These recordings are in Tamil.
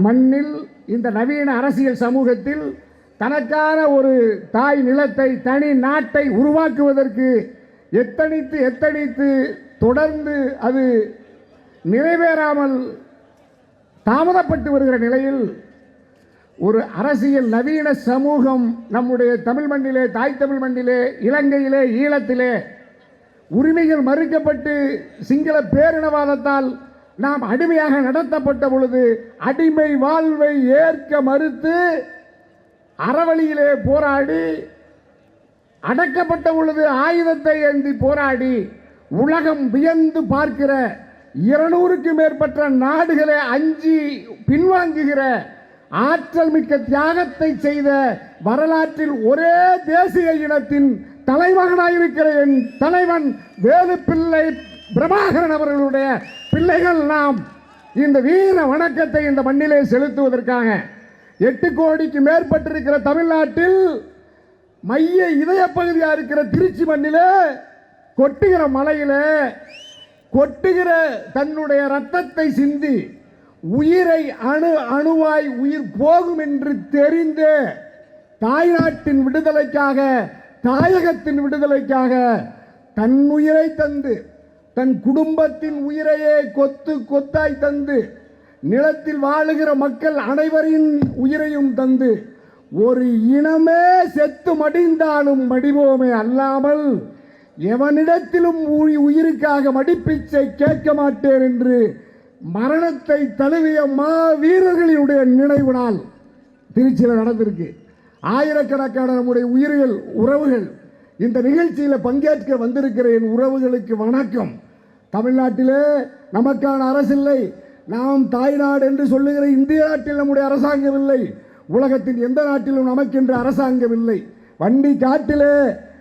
மண்ணில் இந்த நவீன அரசியல் சமூகத்தில் தனக்கான ஒரு தாய் நிலத்தை தனி நாட்டை உருவாக்குவதற்கு எத்தனித்து எத்தனித்து தொடர்ந்து அது நிறைவேறாமல் தாமதப்பட்டு வருகிற நிலையில் ஒரு அரசியல் நவீன சமூகம் நம்முடைய தமிழ் மண்ணிலே தாய் தமிழ் மண்ணிலே இலங்கையிலே ஈழத்திலே உரிமைகள் மறுக்கப்பட்டு சிங்கள பேரினவாதத்தால் நாம் அடிமையாக நடத்தப்பட்ட பொழுது அடிமை வாழ்வை ஏற்க மறுத்து அறவழியிலே போராடி அடக்கப்பட்ட பொழுது ஆயுதத்தை ஏந்தி போராடி உலகம் வியந்து பார்க்கிற இருநூறுக்கு மேற்பட்ட நாடுகளை அஞ்சி பின்வாங்குகிற ஆற்றல் மிக்க தியாகத்தை செய்த வரலாற்றில் ஒரே தேசிய இனத்தின் தலைமகனாயிருக்கிற என் தலைவன் வேலுப்பிள்ளை பிரபாகரன் அவர்களுடைய பிள்ளைகள் நாம் இந்த வீர வணக்கத்தை இந்த மண்ணிலே செலுத்துவதற்காக எட்டு கோடிக்கு மேற்பட்டிருக்கிற தமிழ்நாட்டில் மைய இதய பகுதியாக இருக்கிற திருச்சி மண்ணிலே கொட்டுகிற மலையில கொட்டுகிற தன்னுடைய ரத்தத்தை சிந்தி உயிரை அணு அணுவாய் உயிர் போகும் என்று தெரிந்தே தாய்நாட்டின் விடுதலைக்காக தாயகத்தின் விடுதலைக்காக தன் உயிரை தந்து தன் குடும்பத்தின் உயிரையே கொத்து கொத்தாய் தந்து நிலத்தில் வாழுகிற மக்கள் அனைவரின் உயிரையும் தந்து ஒரு இனமே செத்து மடிந்தாலும் மடிவோமே அல்லாமல் எவனிடத்திலும் உயிருக்காக மடிப்பிச்சை கேட்க மாட்டேன் என்று மரணத்தை தழுவிய மா வீரர்களினுடைய நினைவு நாள் திருச்சியில் நடந்திருக்கு. ஆயிரக்கணக்கான நம்முடைய உயிர்கள் உறவுகள் இந்த நிகழ்ச்சியில் பங்கேற்க வந்திருக்கிற என் உறவுகளுக்கு வணக்கம். தமிழ்நாட்டிலே நமக்கான அரசில்லை நாம் தாய்நாடு என்று சொல்லுகிற இந்திய நாட்டில் நம்முடைய அரசாங்கம் இல்லை. உலகத்தின் எந்த நாட்டிலும் நமக்கென்று அரசாங்கம் இல்லை. வண்டி காட்டிலே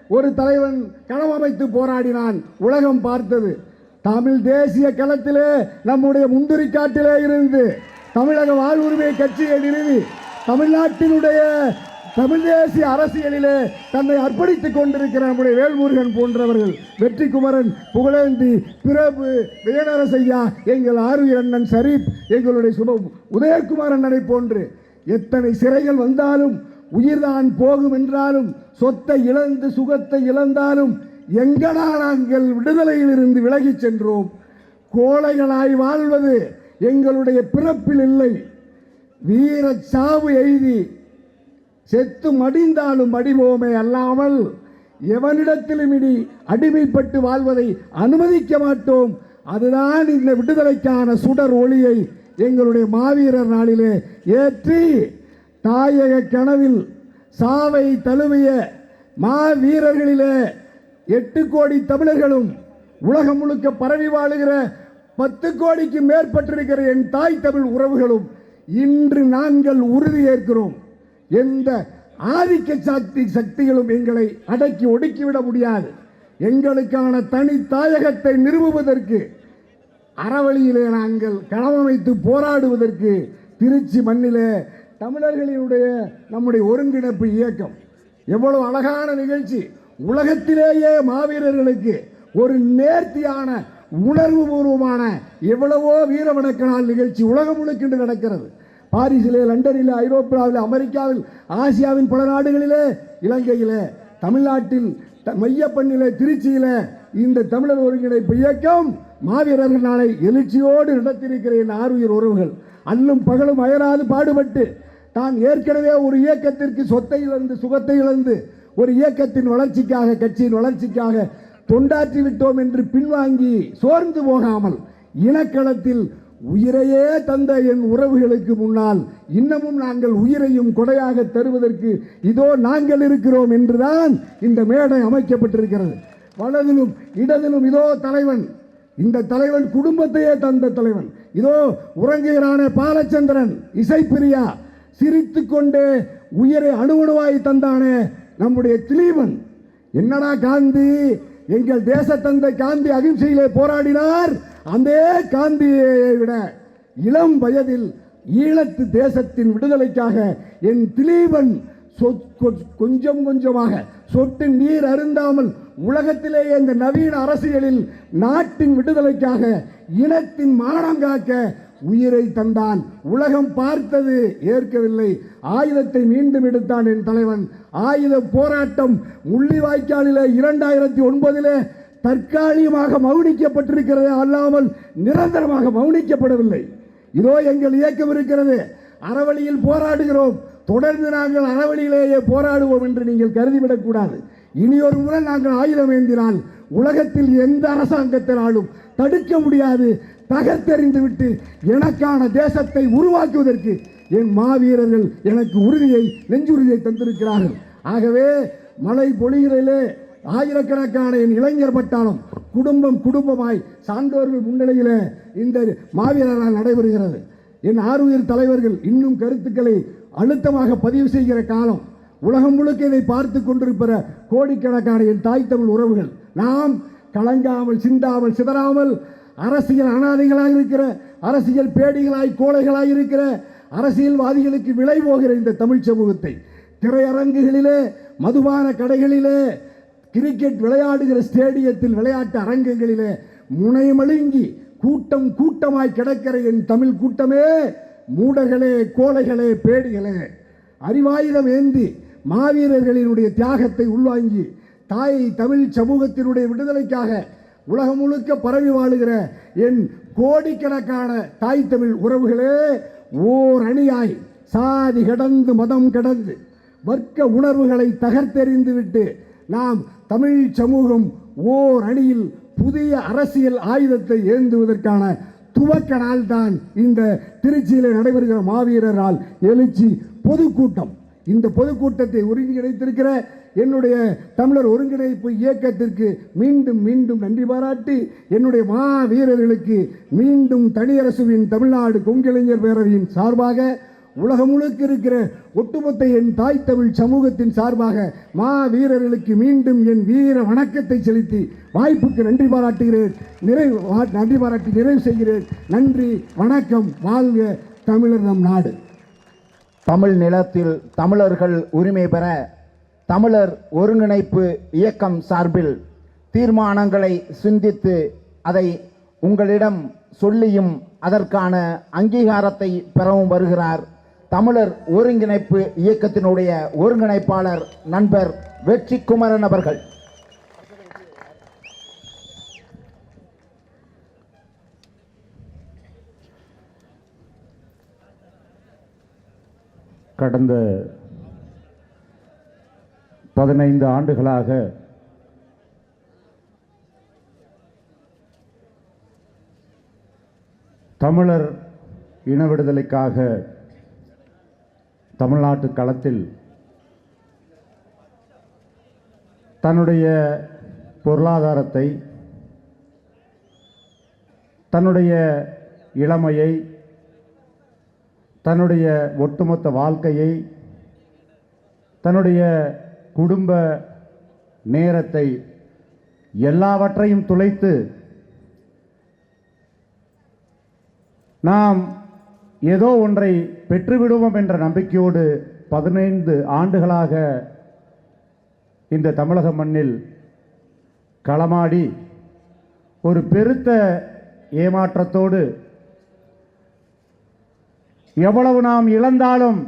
ஒரு தலைவன் களமமைத்து போராடினான். உலகம் பார்த்தது. தமிழ் தேசிய களத்திலே நம்முடைய முந்திரி காட்டிலே இருந்து தமிழக வாழ்வுரிமை கட்சியை நிறுவி தமிழ்நாட்டினுடைய தமிழ் தேசிய அரசியலிலே தன்னை அர்ப்பணித்துக் கொண்டிருக்கிற நம்முடைய வேல்முருகன் போன்றவர்கள் வெற்றி குமரன் புகழேந்தி பிரபு விஜயநரசையா எங்கள் ஆறுயிர் அண்ணன் சரீப் எங்களுடைய சுப உதயகுமார் அண்ணனை போன்று எத்தனை சிறைகள் வந்தாலும் உயிர்தான் போகும் என்றாலும் சொத்தை இழந்து சுகத்தை இழந்தாலும் எங்கடா நாங்கள் விடுதலையில் இருந்து விலகிச் சென்றோம்? கோழைகளாய் வாழ்வது எங்களுடைய பிறப்பில் இல்லை. வீர சாவு எய்தி செத்து மடிந்தாலும் மடிவோமே அல்லாமல் எவனிடத்திலும் இனி அடிமைப்பட்டு வாழ்வதை அனுமதிக்க மாட்டோம். அதுதான் இந்த விடுதலைக்கான சுடர் ஒளியை எங்களுடைய மாவீரர் நாளிலே ஏற்றி தாயக கனவில் சாவை தழுவிய மாவீரர்களிலே எட்டு கோடி தமிழர்களும் உலகம் முழுக்க பரவி வாழுகிற பத்து கோடிக்கு மேற்பட்டிருக்கிற என் தாய் தமிழ் உறவுகளும் இன்று நாங்கள் உறுதியேற்கிறோம் எந்த ஆதிக்க சக்தி சக்திகளும் எங்களை அடக்கி ஒடுக்கிவிட முடியாது. எங்களுக்கான தனி தாயகத்தை நிறுவுவதற்கு அறவழியிலே நாங்கள் களமமைத்து போராடுவதற்கு திருச்சி மண்ணிலே தமிழர்களினுடைய நம்முடைய ஒருங்கிணைப்பு இயக்கம். எவ்வளவு அழகான நிகழ்ச்சி. உலகத்திலேயே மாவீரர்களுக்கு ஒரு நேர்த்தியான உணர்வு பூர்வமான எவ்வளவோ வீரவணக்க நாள் நிகழ்ச்சி உலகம் முழுக்கின்று நடக்கிறது. பாரிஸிலே லண்டனிலே ஐரோப்பாவில் அமெரிக்காவில் ஆசியாவின் பல நாடுகளிலே இலங்கையிலே தமிழ்நாட்டில் த- மையப்பண்ணிலே திருச்சியிலே இந்த தமிழர் ஒருங்கிணைப்பு இயக்கம் மாவீரர்கள் நாளை எழுச்சியோடு நடத்தியிருக்கிற என் ஆறுயிர் உறவுகள். அல்லும் பகலும் அயராது பாடுபட்டு தான் ஏற்கனவே ஒரு இயக்கத்திற்கு சொத்தை இழந்து சுகத்தை இழந்து ஒரு இயக்கத்தின் வளர்ச்சிக்காக கட்சியின் வளர்ச்சிக்காக தொண்டாற்றி விட்டோம் என்று பின்வாங்கி சோர்ந்து போகாமல் இனக்களத்தில் உயிரையே தந்த என் உறவுகளுக்கு முன்னால் இன்னமும் நாங்கள் உயிரையும் கொடையாக தருவதற்கு இதோ நாங்கள் இருக்கிறோம் என்றுதான் இந்த மேடை அமைக்கப்பட்டிருக்கிறது. வலதிலும் இடதிலும் இதோ தலைவன். இந்த தலைவன் குடும்பத்தையே தந்த தலைவன். இதோ உறங்குகிறான பாலச்சந்திரன் இசைப்பிரியா சிரித்து கொண்டே உயிரை அணுவணுவாய் தந்தானே நம்முடைய திலீபன். என்னடா காந்தி எங்கள் தேச தந்தை காந்தி அகிம்சையிலே போராடினார். அந்த காந்தியை விட இளம் வயதில் ஈழத்து தேசத்தின் விடுதலைக்காக என் திலீபன் கொஞ்சம் கொஞ்சமாக சொட்டு நீர் அருந்தாமல் உலகத்திலேயே இந்த நவீன அரசியலில் நாட்டின் விடுதலைக்காக இனத்தின் மானம் காக்க உயிரை தந்தான். உலகம் பார்த்தது ஏற்கவில்லை. ஆயுதத்தை மீண்டும் எடுத்தான் என் தலைவன். ஆயுத போராட்டம் முள்ளிவாய்க்காலிலே இரண்டாயிரத்தி ஒன்பதிலே தற்காலிகமாக மௌனிக்கப்பட்டிருக்கிறதே அல்லாமல் நிரந்தரமாக மௌனிக்கப்படவில்லை. இதோ எங்கள் இயக்கம் இருக்கிறது. அறவழியில் போராடுகிறோம். தொடர்ந்து நாங்கள் அறவழியிலேயே போராடுவோம் என்று நீங்கள் கருதிவிடக்கூடாது இனி ஒரு முறை நாங்கள் ஆயுதம் ஏந்தினால் உலகத்தில் எந்த அரசாங்கத்தினாலும் தடுக்க முடியாது. தகர்த்தெறிந்து விட்டு எனக்கான தேசத்தை உருவாக்குவதற்கு என் மாவீரர்கள் எனக்கு உறுதியை நெஞ்சுறுதியை தந்திருக்கிறார்கள். ஆகவே மழை பொழிகிறதிலே ஆயிரக்கணக்கான என் இளைஞர் பட்டாலும் குடும்பம் குடும்பமாய் சான்றோர்கள் முன்னிலையில் இந்த மாவீரரால் நடைபெறுகிறது. என் ஆறுயிர் தலைவர்கள் இன்னும் கருத்துக்களை அழுத்தமாக பதிவு செய்கிற காலம். உலகம் முழுக்க இதை பார்த்து கொண்டிருக்கிற கோடிக்கணக்கான என் தாய் தமிழ் உறவுகள். நாம் கலங்காமல் சிந்தாமல் சிதறாமல் அரசியல் அனாதைகளாக இருக்கிற அரசியல் பேடிகளாய் கோழைகளாய் இருக்கிற அரசியல்வாதிகளுக்கு விலை போகிற இந்த தமிழ் சமூகத்தை திரையரங்குகளிலே மதுபான கடைகளிலே கிரிக்கெட் விளையாடுகிற ஸ்டேடியத்தில் விளையாட்டு அரங்கங்களிலே முனைமழுங்கி கூட்டம் கூட்டமாய் கிடக்கிற என் தமிழ் கூட்டமே மூடர்களே கோலைகளே பேடிகளே. அறிவாயுதம் ஏந்தி மாவீரர்களினுடைய தியாகத்தை உள்வாங்கி தாய் தமிழ் சமூகத்தினுடைய விடுதலைக்காக உலகம் முழுக்க பரவி வாழுகிற என் கோடிக்கணக்கான தாய் தமிழ் உறவுகளே ஓர் அணியாய் சாதி கடந்து மதம் கடந்து வர்க்க உணர்வுகளை தகர்த்தெறிந்து விட்டு நாம் தமிழ் சமூகம் ஓர் அணியில் புதிய அரசியல் ஆயுதத்தை ஏந்துவதற்கான துவக்க நாள் தான் இந்த திருச்சியில் நடைபெறுகிற மாவீரரால் எழுச்சி பொதுக்கூட்டம். இந்த பொதுக்கூட்டத்தை ஒருங்கிணைத்திருக்கிற என்னுடைய தமிழர் ஒருங்கிணைப்பு இயக்கத்திற்கு மீண்டும் மீண்டும் நன்றி பாராட்டி என்னுடைய மாவீரர்களுக்கு மீண்டும் தனியரசுவின் தமிழ்நாடு கொங்கிளைஞர் பேரவையின் சார்பாக உலகம் முழுக்க இருக்கிற ஒட்டுமொத்த என் தாய் தமிழ் சமூகத்தின் சார்பாக மா வீரர்களுக்கு மீண்டும் என் வீர வணக்கத்தை செலுத்தி வாய்ப்புக்கு நன்றி பாராட்டுகிறேன். நிறைவு வா- நன்றி பாராட்டி நிறைவு செய்கிறேன். நன்றி வணக்கம் வாழ்க தமிழர் நம் நாடு. தமிழ் நிலத்தில் தமிழர்கள் உரிமை பெற தமிழர் ஒருங்கிணைப்பு இயக்கம் சார்பில் தீர்மானங்களை சிந்தித்து அதை உங்களிடம் சொல்லியும் அதற்கான அங்கீகாரத்தை பெறவும் வருகிறார் தமிழர் ஒருங்கிணைப்பு இயக்கத்தினுடைய ஒருங்கிணைப்பாளர் நண்பர் வெற்றி குமரன் அவர்கள். கடந்த பதினைந்து ஆண்டுகளாக தமிழர் இன விடுதலைக்காக தமிழ்நாட்டு களத்தில் தன்னுடைய பொருளாதாரத்தை தன்னுடைய இளமையை தன்னுடைய ஒட்டுமொத்த வாழ்க்கையை தன்னுடைய குடும்ப நேரத்தை எல்லாவற்றையும் துளைத்து நாம் ஏதோ ஒன்றை பெற்றுவிடுவோம் என்ற நம்பிக்கையோடு பதினைந்து ஆண்டுகளாக இந்த தமிழக மண்ணில் களமாடி ஒரு பெருத்த ஏமாற்றத்தோடு எவ்வளவு நாம் இழந்தாலும்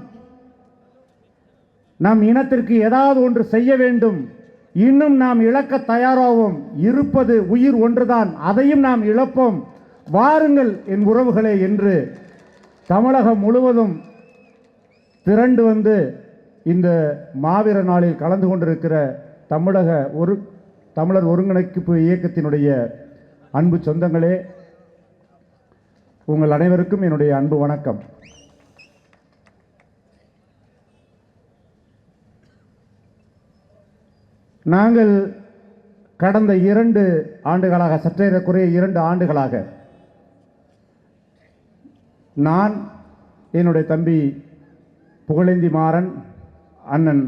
நம் இனத்திற்கு ஏதாவது ஒன்று செய்ய வேண்டும். இன்னும் நாம் இழக்க தயாராகவும் இருப்பது உயிர் ஒன்றுதான். அதையும் நாம் இழப்போம். வாருங்கள் என் உறவுகளே என்று தமிழகம் முழுவதும் திரண்டு வந்து இந்த மாவீர நாளில் கலந்து கொண்டிருக்கிற தமிழக ஒரு தமிழர் ஒருங்கிணைப்பு இயக்கத்தினுடைய அன்பு சொந்தங்களே உங்கள் அனைவருக்கும் என்னுடைய அன்பு வணக்கம். நாங்கள் கடந்த இரண்டு ஆண்டுகளாக சற்றேறக்குறைய இரண்டு ஆண்டுகளாக நான் என்னுடைய தம்பி புகழேந்தி மாறன் அண்ணன்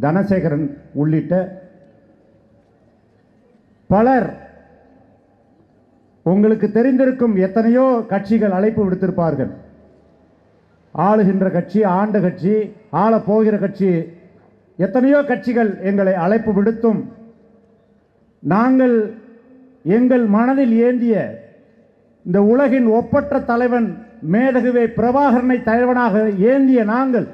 தனசேகரன் உள்ளிட்ட பலர் உங்களுக்கு தெரிந்திருக்கும் எத்தனையோ கட்சிகள் அழைப்பு விடுத்திருப்பார்கள். ஆளுகின்ற கட்சி ஆண்ட கட்சி ஆள போகிற கட்சி எத்தனையோ கட்சிகள் எங்களை அழைப்பு விடுத்தும் நாங்கள் எங்கள் மனதில் ஏந்திய இந்த உலகின் ஒப்பற்ற தலைவன் மேதகுவே பிரபாகரனை தலைவனாக ஏந்திய நாங்கள்